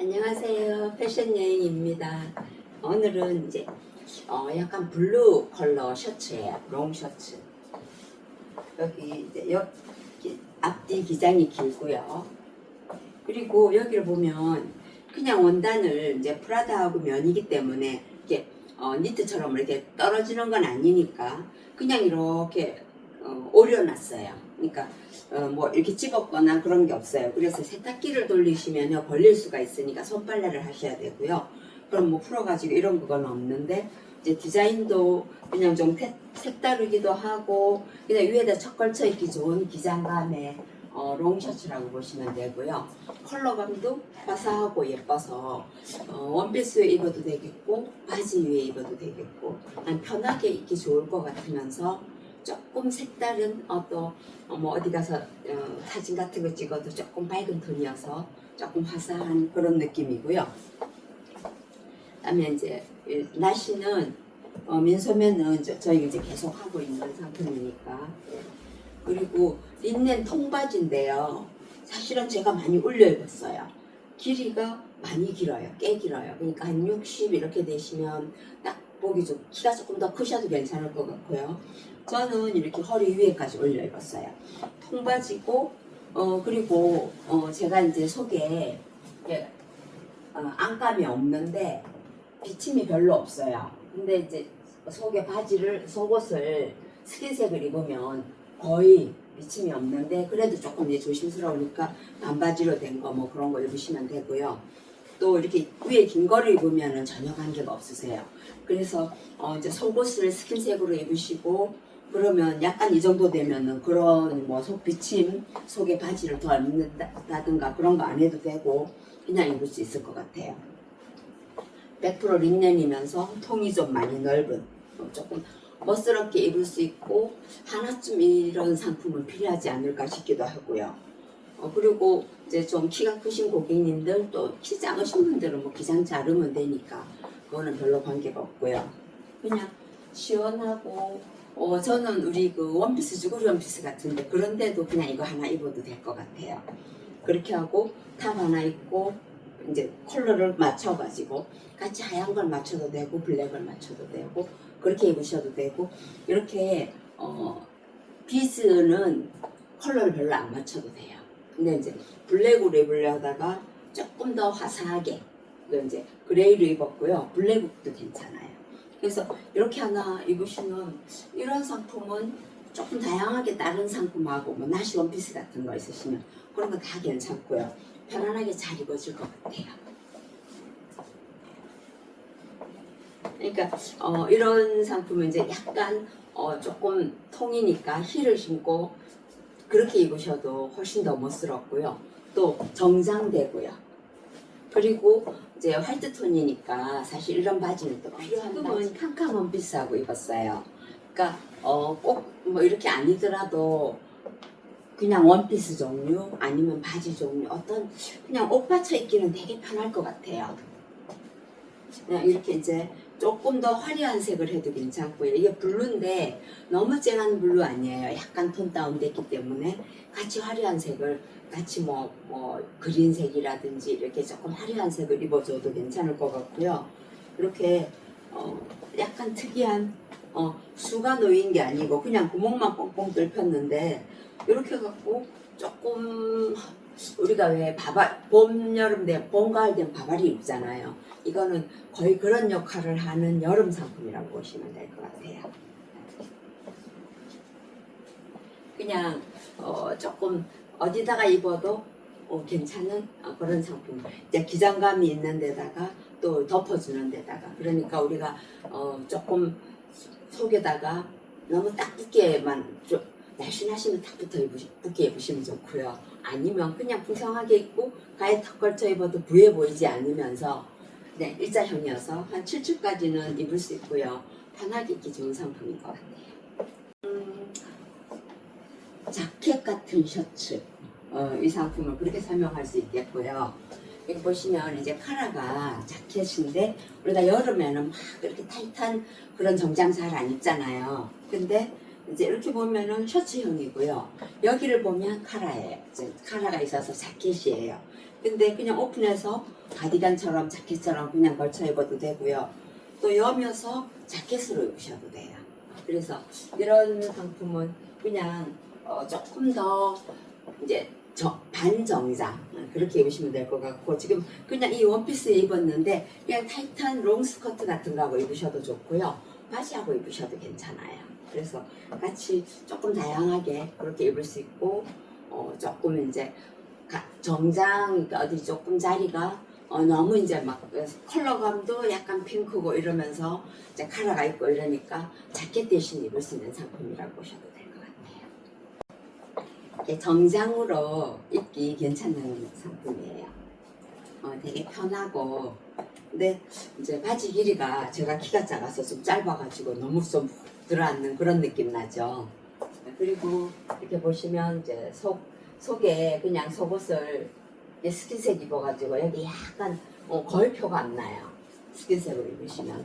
안녕하세요. 패션 여행입니다. 오늘은 이제 어, 약간 블루 컬러 셔츠예요. 롱 셔츠. 여기 이제 여기 앞뒤 기장이 길고요. 그리고 여기를 보면 그냥 원단을 이제 프라다하고 면이기 때문에 이렇게 어, 니트처럼 이렇게 떨어지는 건 아니니까 그냥 이렇게 어, 오려놨어요. 그러니까 어, 뭐 이렇게 집었거나 그런 게 없어요. 그래서 세탁기를 돌리시면요 걸릴 수가 있으니까 손빨래를 하셔야 되고요. 그럼 뭐 풀어가지고 이런 그건 없는데 이제 디자인도 그냥 좀 태- 색다르기도 하고 그냥 위에다 척 걸쳐 입기 좋은 기장감의 어, 롱 셔츠라고 보시면 되고요. 컬러감도 화사하고 예뻐서 어, 원피스에 입어도 되겠고 바지 위에 입어도 되겠고 난 편하게 입기 좋을 것 같으면서 조금 색다른 어떤 어, 뭐 어디 가서 어, 사진 같은 거 찍어도 조금 밝은 톤이어서 조금 화사한 그런 느낌이고요. 그다음에 이제 이 날씨는 어, 민소매는 저, 저희 이제 계속 하고 있는 상품이니까 그리고 린넨 통바지인데요. 사실은 제가 많이 올려 입었어요. 길이가 많이 길어요. 꽤 길어요. 그러니까 한 60 이렇게 되시면 딱 보기 좀 키가 조금 더 크셔도 괜찮을 것 같고요. 저는 이렇게 허리 위에까지 올려 입었어요. 통바지고 어 그리고 어 제가 이제 속에 어, 안감이 없는데 비침이 별로 없어요. 근데 이제 속에 바지를 속옷을 스킨색을 입으면 거의 비침이 없는데 그래도 조금 이제 조심스러우니까 반바지로 된 거 뭐 그런 거 입으시면 되고요. 또 이렇게 위에 긴 거를 입으면은 전혀 관계가 없으세요. 그래서 어 이제 속옷을 스킨색으로 입으시고 그러면 약간 이 정도 되면은 그런 뭐 속 비침 속에 바지를 더 입는다든가 그런 거 안 해도 되고 그냥 입을 수 있을 것 같아요. 100% 린넨이면서 통이 좀 많이 넓은 어, 조금 멋스럽게 입을 수 있고 하나쯤 이런 상품은 필요하지 않을까 싶기도 하고요. 어, 그리고 이제 좀 키가 크신 고객님들 또 키 작으신 분들은 뭐 기장 자르면 되니까 그거는 별로 관계가 없고요. 그냥 시원하고 어, 저는 우리 그 원피스 주구리 원피스 같은데 그런데도 그냥 이거 하나 입어도 될 것 같아요. 그렇게 하고 탑 하나 입고 이제 컬러를 맞춰가지고 같이 하얀 걸 맞춰도 되고 블랙을 맞춰도 되고 그렇게 입으셔도 되고 이렇게 어 비즈는 컬러를 별로 안 맞춰도 돼요. 근데 이제 블랙으로 입으려다가 조금 더 화사하게 또 이제 그레이로 입었고요. 블랙도 괜찮아요. 그래서 이렇게 하나 입으시면 이런 상품은 조금 다양하게 다른 상품하고 뭐 나시 원피스 같은 거 있으시면 그런 거 다 괜찮고요. 편안하게 잘 입어질 것 같아요. 그러니까 어, 이런 상품은 이제 약간 어, 조금 통이니까 힐을 신고 그렇게 입으셔도 훨씬 더 멋스럽고요. 또 정장되고요. 그리고 이제 화이트 톤이니까 사실 이런 바지는 또 필요한 지금은 캄캄 원피스하고 입었어요. 그러니까 어, 꼭 뭐 이렇게 아니더라도 그냥 원피스 종류 아니면 바지 종류 어떤 그냥 옷 받쳐 입기는 되게 편할 것 같아요. 그냥 이렇게 이제 조금 더 화려한 색을 해도 괜찮고요. 이게 블루인데 너무 쨍한 블루 아니에요. 약간 톤 다운됐기 때문에 같이 화려한 색을 같이 뭐, 뭐 그린색이라든지 이렇게 조금 화려한 색을 입어줘도 괜찮을 것 같고요. 이렇게 어, 약간 특이한 어, 수가 놓인 게 아니고 그냥 구멍만 뻥뻥 뚫혔는데 이렇게 갖고 조금 우리가 왜 바바 봄 여름 돼봄 가을 되면 바바리 입잖아요. 이거는 거의 그런 역할을 하는 여름 상품이라고 보시면 될 것 같아요. 그냥 어, 조금 어디다가 입어도 어, 괜찮은 어, 그런 상품. 이제 기장감이 있는 데다가 또 덮어주는 데다가 그러니까 우리가 어, 조금 속에다가 너무 딱 붙게만 좀 날씬하시면 입으시, 붙게 입으시면 좋고요. 아니면 그냥 풍성하게 입고 가에 턱 걸쳐 입어도 부해 보이지 않으면서 네, 일자형이어서 한 7층까지는 입을 수 있고요. 편하게 입기 좋은 상품인 것 같아요. 음, 자켓 같은 셔츠. 어, 이 상품을 그렇게 설명할 수 있겠고요. 여기 보시면 이제 카라가 자켓인데 우리가 여름에는 막 이렇게 타이트한 그런 정장 잘 안 입잖아요. 근데 이제 이렇게 보면은 셔츠형이고요. 여기를 보면 카라예요. 카라가 있어서 자켓이에요. 근데 그냥 오픈해서 가디건처럼 자켓처럼 그냥 걸쳐 입어도 되고요. 또 여며서 자켓으로 입으셔도 돼요. 그래서 이런 상품은 그냥 어, 조금 더 이제 저- 반정장 어, 그렇게 입으시면 될 것 같고 지금 그냥 이 원피스에 입었는데 그냥 타이트한 롱 스커트 같은 거 하고 입으셔도 좋고요. 바지하고 입으셔도 괜찮아요. 그래서 같이 조금 다양하게 그렇게 입을 수 있고 어, 조금 이제 가- 정장 그러니까 어디 조금 자리가 어, 너무 이제 막 컬러감도 약간 핑크고 이러면서 이제 카라가 있고 이러니까 자켓 대신 입을 수 있는 상품이라고 보셔도 될 것 같아요. 정장으로 입기 괜찮은 상품이에요. 어, 되게 편하고 근데 이제 바지 길이가 제가 키가 작아서 좀 짧아가지고 너무 좀 들어앉는 그런 느낌 나죠. 그리고 이렇게 보시면 이제 속 속에 그냥 속옷을 스킨색 입어가지고 여기 약간 어, 거울표가 안 나요. 스킨색으로 입으시면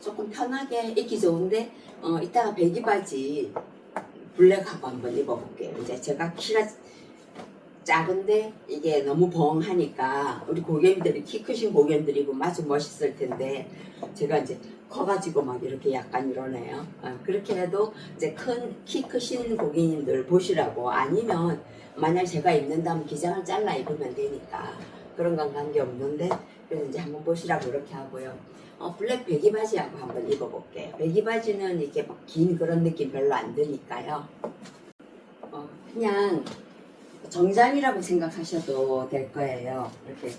조금 편하게 입기 좋은데 어, 이따가 배기 바지 블랙하고 한번 입어볼게요. 이제 제가 키가 작은데 이게 너무 벙하니까 우리 고객님들이 키 크신 고객님들이 입으면 아주 멋있을 텐데 제가 이제 커가지고 막 이렇게 약간 이러네요. 아, 그렇게 해도 이제 큰 키 크신 고객님들 보시라고 아니면 만약 제가 입는다면 기장을 잘라 입으면 되니까 그런 건 관계 없는데 그래서 이제 한번 보시라고 이렇게 하고요. 어, 블랙 배기 바지하고 한번 입어볼게요. 배기 바지는 이게 막 긴 그런 느낌 별로 안 드니까요. 어, 그냥 정장이라고 생각하셔도 될 거예요. 이렇게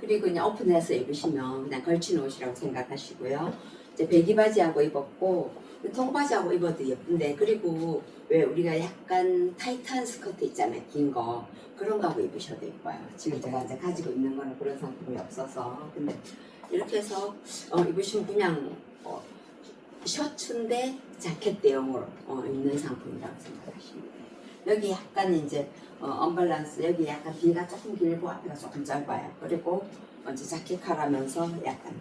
그리고 그냥 오픈해서 입으시면 그냥 걸친 옷이라고 생각하시고요. 이제 배기 바지하고 입었고 통바지하고 입어도 예쁜데 그리고 왜 우리가 약간 타이트한 스커트 있잖아요, 긴 거. 그런 거 하고 입으셔도 예뻐요. 지금 제가 이제 가지고 있는 거는 그런 상품이 없어서. 근데 이렇게 해서 어, 입으시면 그냥 어, 셔츠인데 자켓 대용으로 어, 입는 상품이라고 생각하시면 돼요. 여기 약간 이제 어, 언밸런스 여기 약간 뒤가 조금 길고 앞에가 조금 짧아요. 그리고 어, 이제 자켓 칼하면서 약간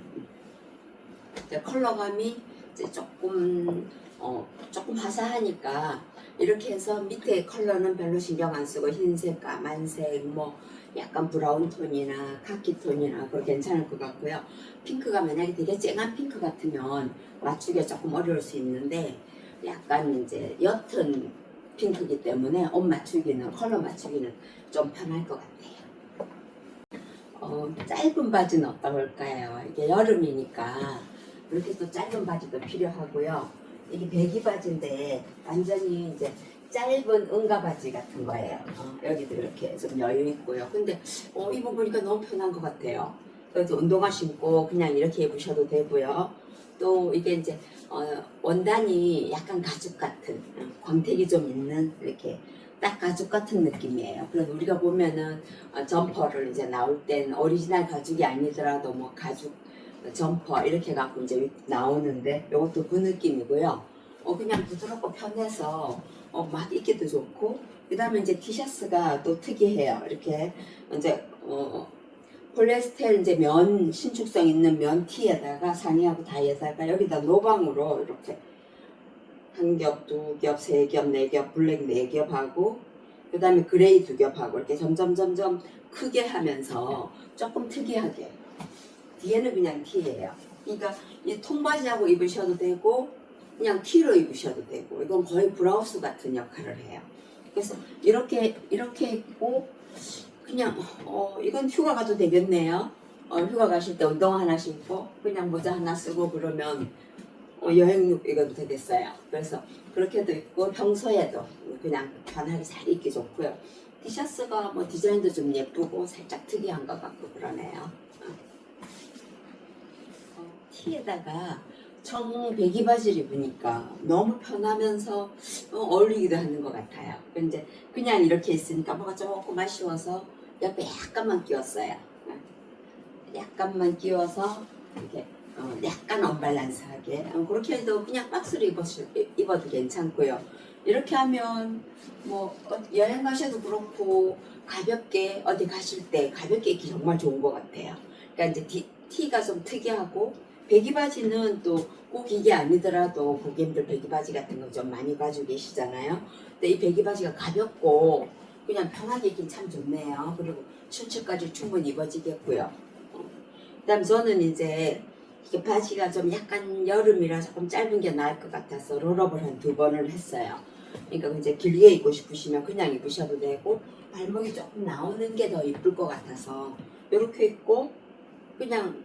이제 컬러감이 이제 조금 어, 조금 화사하니까 이렇게 해서 밑에 컬러는 별로 신경 안 쓰고 흰색, 까만색, 뭐 약간 브라운 톤이나 카키 톤이나 그거 괜찮을 것 같고요. 핑크가 만약에 되게 쨍한 핑크 같으면 맞추기가 조금 어려울 수 있는데 약간 이제 옅은 핑크기 때문에 옷 맞추기는 컬러 맞추기는 좀 편할 것 같아요. 어, 짧은 바지는 어떨까요? 이게 여름이니까 이렇게 또 짧은 바지도 필요하고요. 이게 배기 바지인데 완전히 이제 짧은 응가 바지 같은 거예요. 어, 여기도 이렇게 좀 여유 있고요. 근데 어, 입어보니까 너무 편한 것 같아요. 그래서 운동화 신고 그냥 이렇게 입으셔도 되고요. 또 이게 이제 어, 원단이 약간 가죽 같은 어, 광택이 좀 있는 이렇게 딱 가죽 같은 느낌이에요. 그래서 우리가 보면은 어, 점퍼를 이제 나올 땐 오리지널 가죽이 아니더라도 뭐 가죽 점퍼 이렇게 갖고 이제 나오는데 이것도 그 느낌이고요. 어 그냥 부드럽고 편해서 어, 막 입기도 좋고 그 다음에 이제 티셔츠가 또 특이해요. 이렇게 이제 어 폴리에스테르 이제 면 신축성 있는 면 티에다가 상의하고 다이에다가 여기다 노방으로 이렇게 한 겹, 두 겹, 세 겹, 네 겹, 블랙 네 겹 하고 그 다음에 그레이 두 겹 하고 이렇게 점점 점점 크게 하면서 조금 특이하게 뒤에는 그냥 티예요. 그러니까 이 통바지하고 입으셔도 되고 그냥 티로 입으셔도 되고 이건 거의 브라우스 같은 역할을 해요. 그래서 이렇게 이렇게 입고 그냥 어 이건 휴가 가도 되겠네요. 어, 휴가 가실 때 운동화 하나 신고 그냥 모자 하나 쓰고 그러면 어, 여행룩 입어도 되겠어요. 그래서 그렇게도 입고 평소에도 그냥 편하게 잘 입기 좋고요. 티셔츠가 뭐 디자인도 좀 예쁘고 살짝 특이한 것 같고 그러네요. 어, 티에다가 청 배기 바지를 입으니까 너무 편하면서 어, 어울리기도 하는 것 같아요. 근데 그냥 이렇게 있으니까 뭐가 조금 아쉬워서 옆에 약간만 끼웠어요. 약간만 끼워서 이렇게 어, 약간 언밸런스하게 어, 그렇게 해도 그냥 박스로 입었을, 입어도 괜찮고요. 이렇게 하면 뭐 어, 여행 가셔도 그렇고 가볍게 어디 가실 때 가볍게 입기 정말 좋은 것 같아요. 그러니까 이제 티, 티가 좀 특이하고 배기 바지는 또 꼭 이게 아니더라도 고객님들 배기 바지 같은 거 좀 많이 가지고 계시잖아요. 근데 이 배기 바지가 가볍고 그냥 편하게 입긴 참 좋네요. 그리고 춘추까지 충분히 입어지겠고요. 어. 그다음 저는 이제 이게 바지가 좀 약간 여름이라 조금 짧은 게 나을 것 같아서 롤업을 한 두 번을 했어요. 그러니까 이제 길게 입고 싶으시면 그냥 입으셔도 되고 발목이 조금 나오는 게 더 이쁠 것 같아서 이렇게 입고 그냥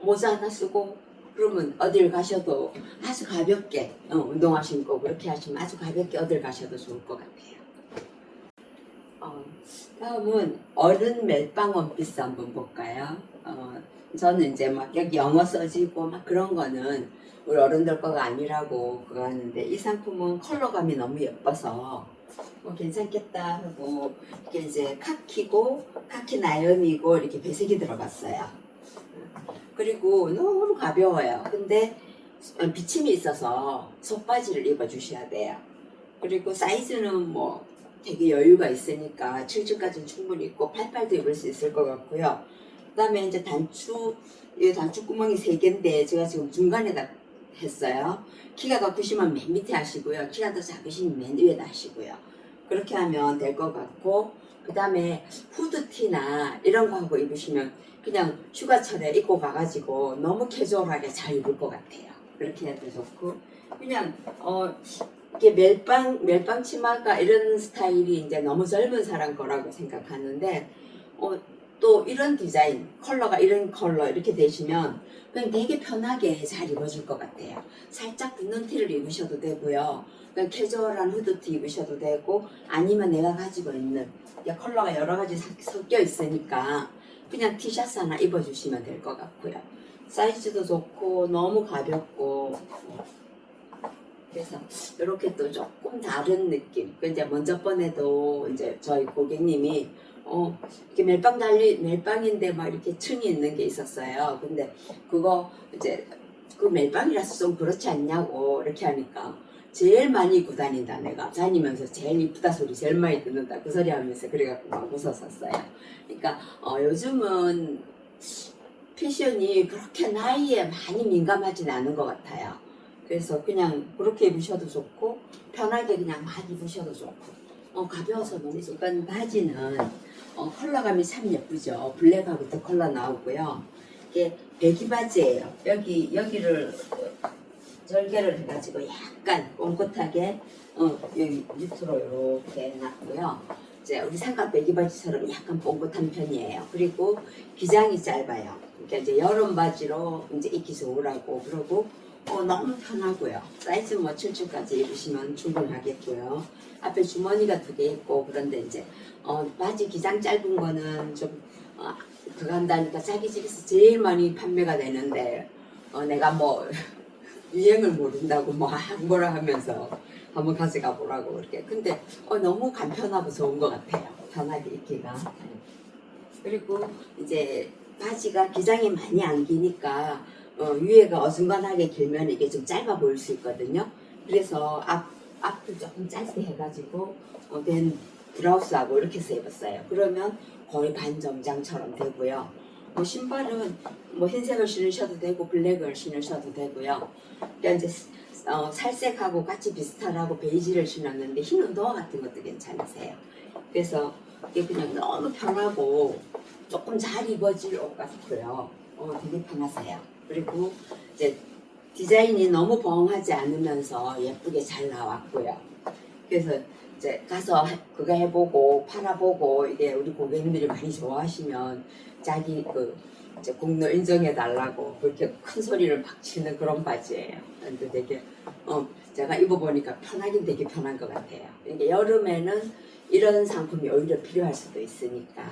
모자 하나 쓰고 그러면 어딜 가셔도 아주 가볍게 어, 운동화 신고 그렇게 하시면 아주 가볍게 어딜 가셔도 좋을 것 같아요. 어, 다음은 어른 멜빵 원피스 한번 볼까요? 어, 저는 이제 막 여기 영어 써지고 막 그런 거는 우리 어른들 거가 아니라고 그거 하는데 이 상품은 컬러감이 너무 예뻐서 뭐 괜찮겠다 하고 이게 이제 카키고 카키 나염이고 이렇게 배색이 들어갔어요. 그리고 너무 가벼워요. 근데 비침이 있어서 속바지를 입어주셔야 돼요. 그리고 사이즈는 뭐 되게 여유가 있으니까 7층까지는 충분히 있고 88도 입을 수 있을 것 같고요. 그 다음에 이제 단추 이 단추 구멍이 세 개인데 제가 지금 중간에다 했어요. 키가 더 크시면 맨 밑에 하시고요. 키가 더 작으시면 맨 위에다 하시고요. 그렇게 하면 될 것 같고 그 다음에 후드티나 이런 거 하고 입으시면 그냥 휴가철에 입고 가가지고 너무 캐주얼하게 잘 입을 것 같아요. 그렇게 해도 좋고 그냥 어 이게 멜빵 멜빵 치마가 이런 스타일이 이제 너무 젊은 사람 거라고 생각하는데 어 또 이런 디자인 컬러가 이런 컬러 이렇게 되시면 그냥 되게 편하게 잘 입어질 것 같아요. 살짝 붙는 티를 입으셔도 되고요. 그냥 캐주얼한 후드티 입으셔도 되고 아니면 내가 가지고 있는 컬러가 여러 가지 사- 섞여 있으니까 그냥 티셔츠 하나 입어주시면 될 것 같고요. 사이즈도 좋고 너무 가볍고 그래서 이렇게 또 조금 다른 느낌. 그 이제 먼저 번에도 이제 저희 고객님이 어 이렇게 멜빵 달리 멜빵인데 막 이렇게 층이 있는 게 있었어요. 근데 그거 이제 그 멜빵이라서 좀 그렇지 않냐고 이렇게 하니까 제일 많이 입고 다닌다 내가 다니면서 제일 이쁘다 소리 제일 많이 듣는다 그 소리 하면서 그래갖고 막 웃었었어요. 그러니까 어, 요즘은 패션이 그렇게 나이에 많이 민감하진 않은 것 같아요. 그래서 그냥 그렇게 입으셔도 좋고 편하게 그냥 많이 입으셔도 좋고 어, 가벼워서 너무 좋고 바지는 어, 컬러감이 참 예쁘죠. 블랙하고 두 컬러 나오고요. 이게 배기 바지예요. 여기 여기를 어, 절개를 해가지고 약간 꼼긋하게 어, 여기 밑으로 이렇게 해놨고요. 이제 우리 삼각 배기 바지처럼 약간 뽕긋한 편이에요. 그리고 기장이 짧아요. 그러니까 이제 여름 바지로 이제 입기 좋으라고 그러고 어, 너무 편하고요. 사이즈 뭐 7층까지 입으시면 충분하겠고요. 앞에 주머니가 두 개 있고 그런데 이제 어, 바지 기장 짧은 거는 좀 어, 그거 한다니까 자기 집에서 제일 많이 판매가 되는데 어, 내가 뭐 유행을 모른다고 뭐 뭐라 하면서 한번 가져가 보라고 그렇게 근데 어, 너무 간편하고 좋은 것 같아요. 편하게 입기가. 그리고 이제 바지가 기장이 많이 안 기니까 어, 위에가 어중간하게 길면 이게 좀 짧아 보일 수 있거든요. 그래서 앞, 앞을 조금 짧게 해가지고 어, 된 브라우스하고 이렇게 해서 입었어요. 그러면 거의 반정장처럼 되고요. 뭐 신발은 뭐 흰색을 신으셔도 되고 블랙을 신으셔도 되고요. 그러니까 이제 어, 살색하고 같이 비슷하라고 베이지를 신었는데 흰 운동화 같은 것도 괜찮으세요. 그래서 이게 그냥 너무 편하고 조금 잘 입어질 옷 같고요. 어, 되게 편하세요. 그리고 이제 디자인이 너무 벙하지 않으면서 예쁘게 잘 나왔고요. 그래서 이제 가서 해- 그거 해보고 팔아보고 이게 우리 고객님들이 많이 좋아하시면 자기 그 이제 공로 인정해 달라고 그렇게 큰 소리를 막 치는 그런 바지예요. 근데 되게 어 제가 입어보니까 편하긴 되게 편한 것 같아요. 이게 여름에는 이런 상품이 오히려 필요할 수도 있으니까.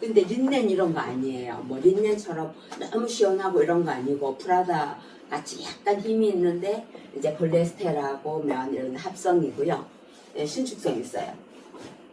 근데 린넨 이런 거 아니에요. 뭐 린넨처럼 너무 시원하고 이런 거 아니고 프라다 같이 약간 힘이 있는데 이제 폴리에스테라고 면 이런 합성이고요. 예, 신축성 있어요.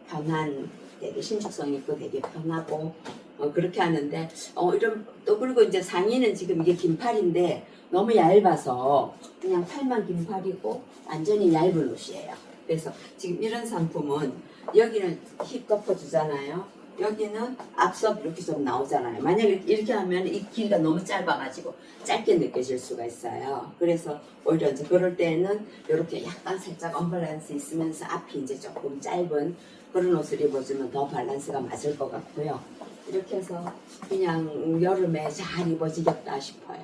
편한 되게 신축성 있고 되게 편하고 어, 그렇게 하는데 어 이런 또 그리고 이제 상의는 지금 이게 긴팔인데 너무 얇아서 그냥 팔만 긴팔이고 완전히 얇은 옷이에요. 그래서 지금 이런 상품은 여기는 힙 덮어주잖아요. 여기는 앞섭 이렇게 좀 나오잖아요. 만약에 이렇게 하면 이 길이가 너무 짧아가지고 짧게 느껴질 수가 있어요. 그래서 오히려 이제 그럴 때는 이렇게 약간 살짝 언밸런스 있으면서 앞이 이제 조금 짧은 그런 옷을 입어주면 더 밸런스가 맞을 것 같고요. 이렇게 해서 그냥 여름에 잘 입어지겠다 싶어요.